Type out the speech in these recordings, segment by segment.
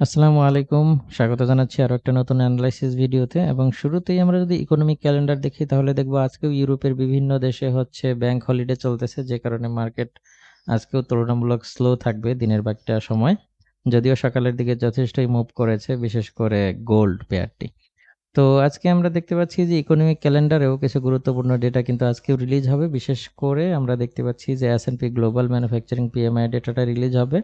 আসসালামু আলাইকুম। স্বাগত জানাচ্ছি আরও একটা নতুন অ্যানালাইসিস ভিডিওতে এবং শুরুতেই আমরা যদি ইকোনমিক ক্যালেন্ডার দেখি, তাহলে দেখব আজকেও ইউরোপের বিভিন্ন দেশে হচ্ছে ব্যাংক হলিডে চলতেছে, যে কারণে মার্কেট আজকেও তুলনামূলক স্লো থাকবে দিনের বাকিটা সময়। যদিও সকালের দিকে যথেষ্টই মুভ করেছে, বিশেষ করে গোল্ড পেয়ারটি তো আজকে আমরা দেখতে পাচ্ছি যে ইকোনমিক ক্যালেন্ডারেও কিছু গুরুত্বপূর্ণ ডেটা কিন্তু আজকেও রিলিজ হবে। বিশেষ করে আমরা দেখতে পাচ্ছি যে S P global manufacturing PMI ডেটাটা release হবে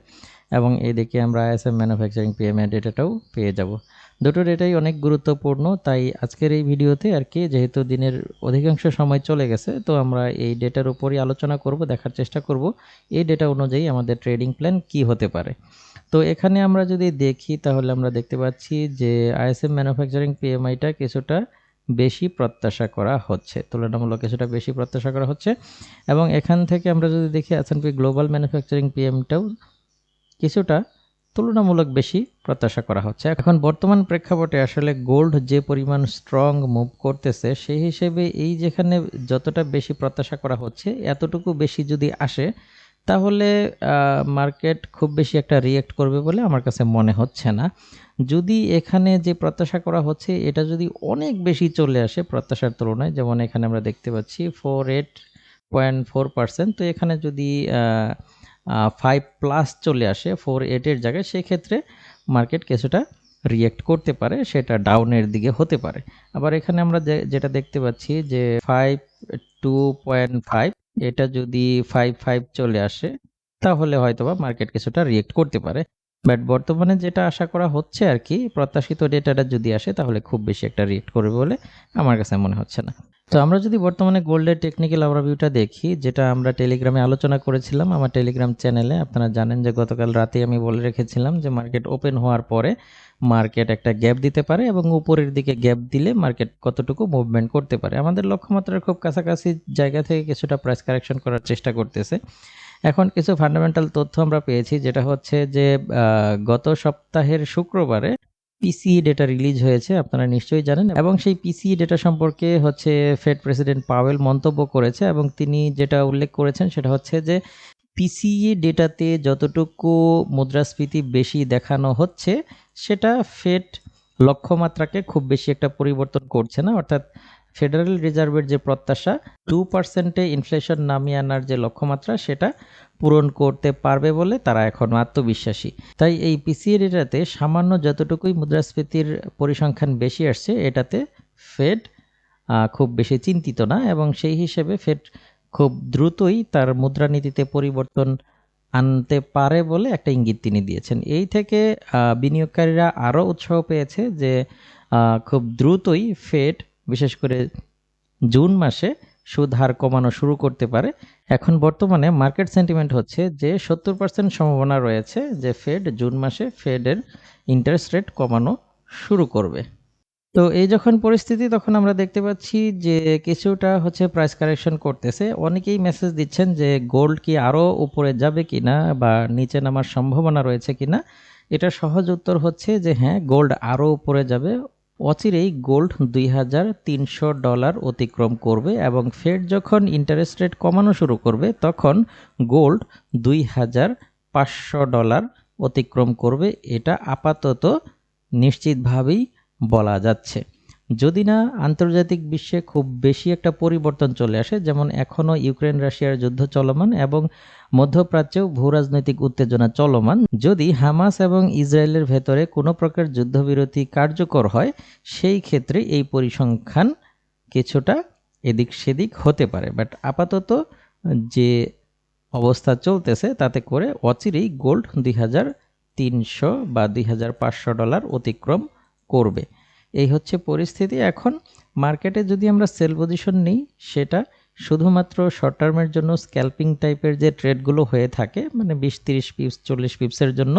এবং এদিকে আমরা এস এম ম্যানুফ্যাকচারিং পিএমআই ডেটাটাও পেয়ে যাব। দুটো ডেটাই অনেক গুরুত্বপূর্ণ, তাই আজকের এই ভিডিওতে আর কি, যেহেতু দিনের অধিকাংশ সময় চলে গেছে, তো আমরা এই ডেটার উপরই আলোচনা করব, দেখার চেষ্টা করব, এই ডেটা অনুযায়ী আমাদের ট্রেডিং প্ল্যান কি হতে পারে। তো এখানে আমরা যদি দেখি, তাহলে আমরা দেখতে পাচ্ছি যে আইএসএম ম্যানুফ্যাকচারিং পিএমআইটা কিছুটা বেশি প্রত্যাশা করা হচ্ছে, তুলনামূলক কিছুটা বেশি প্রত্যাশা করা হচ্ছে। এবং এখান থেকে আমরা যদি দেখি পি গ্লোবাল ম্যানুফ্যাকচারিং পিএমটাও কিছুটা তুলনামূলক বেশি প্রত্যাশা করা হচ্ছে। এখন বর্তমান প্রেক্ষাপটে আসলে গোল্ড যে পরিমাণ স্ট্রং মুভ করতেছে, সেই হিসেবে এই যেখানে যতটা বেশি প্রত্যাশা করা হচ্ছে, এতটুকু বেশি যদি আসে, তাহলে মার্কেট খুব বেশি একটা রিয়েক্ট করবে বলে আমার কাছে মনে হচ্ছে না। যদি এখানে যে প্রত্যাশা করা হচ্ছে, এটা যদি অনেক বেশি চলে আসে প্রত্যাশার তুলনায়, যেমন এখানে আমরা দেখতে পাচ্ছি four eight point four percent তো এখানে যদি ফাইভ প্লাস চলে আসে ফোর এইটের জায়গায়, সেক্ষেত্রে মার্কেট কিছুটা রিয়েক্ট করতে পারে, সেটা ডাউনের দিকে হতে পারে। আবার এখানে আমরা যেটা দেখতে পাচ্ছি যে ফাইভ টু পয়েন্ট ফাইভ এটা যদি ফাইভ ফাইভ চলে আসে, তাহলে হয়তোবা মার্কেট কিছুটা রিয়েক্ট করতে পারে। বাট বর্তমানে যেটা আশা করা হচ্ছে আর কি, প্রত্যাশিত ডেটাটা যদি আসে, তাহলে খুব বেশি একটা রিয়েক্ট করবে বলে আমার কাছে মনে হচ্ছে না। তো আমরা যদি বর্তমানে গোল্ডের টেকনিক্যাল ওভারভিউটা দেখি, যেটা আমরা টেলিগ্রামে আলোচনা করেছিলাম, আমার টেলিগ্রাম চ্যানেলে আপনারা জানেন যে গতকাল রাতে আমি বলে রেখেছিলাম যে মার্কেট ওপেন হওয়ার পরে মার্কেট একটা গ্যাপ দিতে পারে এবং উপরের দিকে গ্যাপ দিলে মার্কেট কতটুকু মুভমেন্ট করতে পারে। আমাদের লক্ষ্যমাত্রার খুব কাছাকাছি জায়গা থেকে কিছুটা প্রাইস কারেকশন করার চেষ্টা করতেছে। এখন কিছু ফান্ডামেন্টাল তথ্য আমরা পেয়েছি, যেটা হচ্ছে যে গত সপ্তাহের শুক্রবারে পিসি ডেটা রিলিজ হয়েছে, আপনারা নিশ্চয়ই জানেন, এবং সেই পিসিই ডেটা সম্পর্কে হচ্ছে ফেড প্রেসিডেন্ট পাওয়েল মন্তব্য করেছে, এবং তিনি যেটা উল্লেখ করেছেন সেটা হচ্ছে যে পিসিই ডেটাতে যতটুকু মুদ্রাস্ফীতি বেশি দেখানো হচ্ছে, সেটা ফেড লক্ষ্যমাত্রাকে খুব বেশি একটা পরিবর্তন করছে না, অর্থাৎ ফেডারেল রিজার্ভের যে প্রত্যাশা টু পার্সেন্টে ইনফ্লেশন নামিয়ে আনার যে লক্ষ্যমাত্রা, সেটা পূরণ করতে পারবে বলে তারা এখনও আত্মবিশ্বাসী। তাই এই পিসিএ ডেটাতে সামান্য যতটুকুই মুদ্রাস্ফীতির পরিসংখ্যান বেশি আসছে, এটাতে ফেড খুব বেশি চিন্তিত না এবং সেই হিসেবে ফেড খুব দ্রুতই তার মুদ্রানীতিতে পরিবর্তন আনতে পারে বলে একটা ইঙ্গিত তিনি দিয়েছেন। এই থেকে বিনিয়োগকারীরা আরও উৎসাহ পেয়েছে যে খুব দ্রুতই ফেড বিশেষ করে জুন মাসে সুদ হার কমানো শুরু করতে পারে। এখন বর্তমানে মার্কেট সেন্টিমেন্ট হচ্ছে যে সত্তর পার্সেন্ট সম্ভাবনা রয়েছে যে ফেড জুন মাসে ফেডের ইন্টারেস্ট রেট কমানো শুরু করবে। তো এই যখন পরিস্থিতি, তখন আমরা দেখতে পাচ্ছি যে কিছুটা হচ্ছে প্রাইস কারেকশন করতেছে। অনেকেই মেসেজ দিচ্ছেন যে গোল্ড কি আরও উপরে যাবে কি না বা নিচে নামার সম্ভাবনা রয়েছে কি না এটা সহজ উত্তর হচ্ছে যে হ্যাঁ গোল্ড আরও উপরে যাবে। অচিরেই গোল্ড দুই হাজার তিনশো ডলার অতিক্রম করবে এবং ফেড যখন ইন্টারেস্ট রেট কমানো শুরু করবে, তখন গোল্ড দুই হাজার পাঁচশো ডলার অতিক্রম করবে। এটা আপাতত নিশ্চিতভাবেই বলা যাচ্ছে। যদি না, আন্তর্জাতিক বিশ্বে খুব বেশি একটা পরিবর্তন চলে আসে, যেমন এখনও ইউক্রেন রাশিয়ার যুদ্ধ চলমান এবং মধ্যপ্রাচ্যেও ভূরাজনৈতিক উত্তেজনা চলমান। যদি হামাস এবং ইসরায়েলের ভেতরে কোনো প্রকার যুদ্ধবিরতি কার্যকর হয়, সেই ক্ষেত্রে এই পরিসংখ্যান কিছুটা এদিক সেদিক হতে পারে। বাট আপাতত যে অবস্থা চলতেছে, তাতে করে অচিরেই গোল্ড দুই হাজার তিনশো বা দুই হাজার পাঁচশো ডলার অতিক্রম করবে। এই হচ্ছে পরিস্থিতি। এখন মার্কেটে যদি আমরা সেল পজিশন নিই, সেটা শুধুমাত্র শর্ট টার্মের জন্য স্ক্যাল্পিং টাইপের যে ট্রেডগুলো হয়ে থাকে মানে বিশ, তিরিশ পিপস চল্লিশ পিপসের জন্য,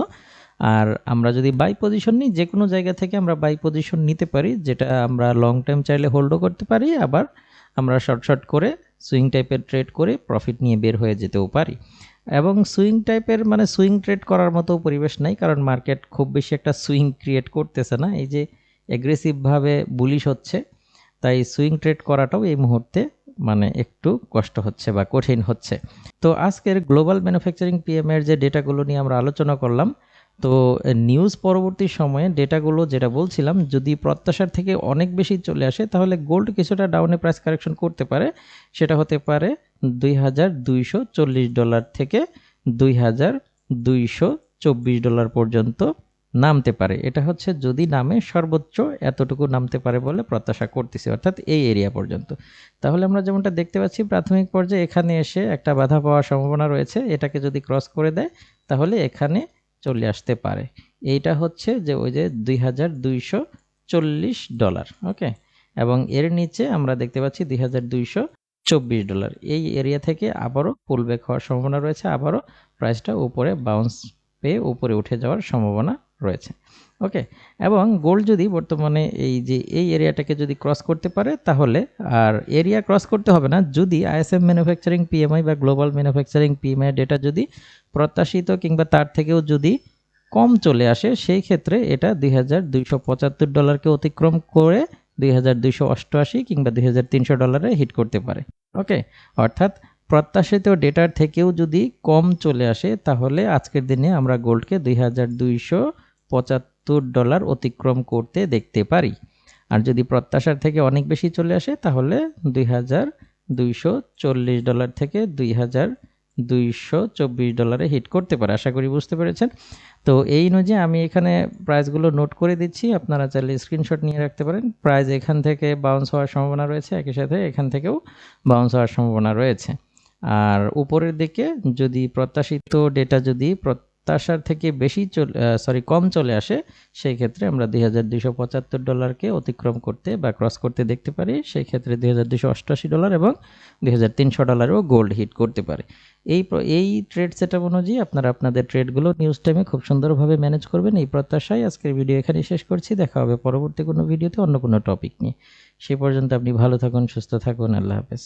আর আমরা যদি বাই পজিশন নিই, যে কোনো জায়গা থেকে আমরা বাই পজিশন নিতে পারি, যেটা আমরা লং টাইম চাইলে হোল্ডও করতে পারি, আবার আমরা শর্ট শর্ট করে সুইং টাইপের ট্রেড করে প্রফিট নিয়ে বের হয়ে যেতেও পারি। এবং সুইং টাইপের মানে সুইং ট্রেড করার মতো পরিবেশ নাই, কারণ মার্কেট খুব বেশি একটা সুইং ক্রিয়েট করতেছে না। এই যে অ্যাগ্রেসিভভাবে বুলিশ হচ্ছে, তাই সুইং ট্রেড করাটাও এই মুহূর্তে মানে একটু কষ্ট হচ্ছে বা কঠিন হচ্ছে। তো আজকের গ্লোবাল ম্যানুফ্যাকচারিং পিএমের যে ডেটাগুলো নিয়ে আমরা আলোচনা করলাম, তো নিউজ পরবর্তী সময়ে ডেটাগুলো যেটা বলছিলাম, যদি প্রত্যাশার থেকে অনেক বেশি চলে আসে, তাহলে গোল্ড কিছুটা ডাউনে প্রাইস কারেকশন করতে পারে। সেটা হতে পারে দুই হাজার দুইশো চল্লিশ ডলার থেকে দুই হাজার দুইশো চব্বিশ ডলার পর্যন্ত। নামতে পারে। এটা হচ্ছে যদি নামে সর্বোচ্চ এতটুকু নামতে পারে বলে প্রত্যাশা করতেছি, অর্থাৎ এই এরিয়া পর্যন্ত। তাহলে আমরা যেমনটা দেখতে পাচ্ছি, প্রাথমিক পর্যায়ে এখানে এসে একটা বাধা পাওয়ার সম্ভাবনা রয়েছে। এটাকে যদি ক্রস করে দেয়, তাহলে এখানে চলে আসতে পারে। এইটা হচ্ছে যে ওই যে দুই হাজার দুইশো চল্লিশ ডলার, ওকে? এবং এর নিচে আমরা দেখতে পাচ্ছি দুই চব্বিশ ডলার। এই এরিয়া থেকে আবারও পুলব্যাক হওয়ার সম্ভাবনা রয়েছে। আবারও প্রাইসটা উপরে বাউন্স পেয়ে উপরে উঠে যাওয়ার সম্ভাবনা রয়েছে। ওকে এবং গোল্ড যদি বর্তমানে এই যে এই এরিয়াটাকে যদি ক্রস করতে পারে, তাহলে আর এরিয়া ক্রস করতে হবে না, যদি আইএসএম ম্যানুফ্যাকচারিং পিএমআই বা গ্লোবাল ম্যানুফ্যাকচারিং পিএমআই ডেটা যদি প্রত্যাশিত কিংবা তার থেকেও যদি কম চলে আসে, সেই ক্ষেত্রে এটা দুই হাজার দুইশো পঁচাত্তর ডলারকে অতিক্রম করে দুই হাজার দুইশো অষ্টআশি কিংবা দুই হাজার তিনশো ডলারে হিট করতে পারে। ওকে অর্থাৎ প্রত্যাশিত ডেটার থেকেও যদি কম চলে আসে, তাহলে আজকের দিনে আমরা গোল্ডকে দুই হাজার দুইশো পঁচাত্তর ডলার অতিক্রম করতে দেখতে পারি। আর যদি প্রত্যাশার থেকে অনেক বেশি চলে আসে, তাহলে দুই হাজার দুইশো চল্লিশ ডলার থেকে দুই হাজার দুইশো চব্বিশ ডলারে হিট করতে পারে। আশা করি বুঝতে পেরেছেন। তো এই অনুযায়ী আমি এখানে প্রাইসগুলো নোট করে দিচ্ছি, আপনারা চাইলে স্ক্রিনশট নিয়ে রাখতে পারেন। প্রাইস এখান থেকে বাউন্স হওয়ার সম্ভাবনা রয়েছে, একই সাথে এখান থেকেও বাউন্স হওয়ার সম্ভাবনা রয়েছে। আর উপরের দিকে যদি প্রত্যাশিত ডেটা যদি প্রত্যাশার থেকে বেশি চলে সরি কম চলে আসে, সেই ক্ষেত্রে আমরা দুই হাজার দুইশো পঁচাত্তর ডলারকে অতিক্রম করতে বা ক্রস করতে দেখতে পারি। সেই ক্ষেত্রে দুই হাজার দুইশো অষ্টআশি ডলার এবং দুই তিনশো ডলারেও গোল্ড হিট করতে পারে। এই এই ট্রেড সেটআপ অনুযায়ী আপনারা আপনাদের ট্রেডগুলো নিউজ টাইমে খুব সুন্দরভাবে ম্যানেজ করবেন। এই প্রত্যাশায় আজকের ভিডিও এখানে শেষ করছি। দেখা হবে পরবর্তী কোনো ভিডিওতে অন্য কোনো টপিক নিয়ে। সে পর্যন্ত আপনি ভালো থাকুন, সুস্থ থাকুন। আল্লাহ হাফেজ।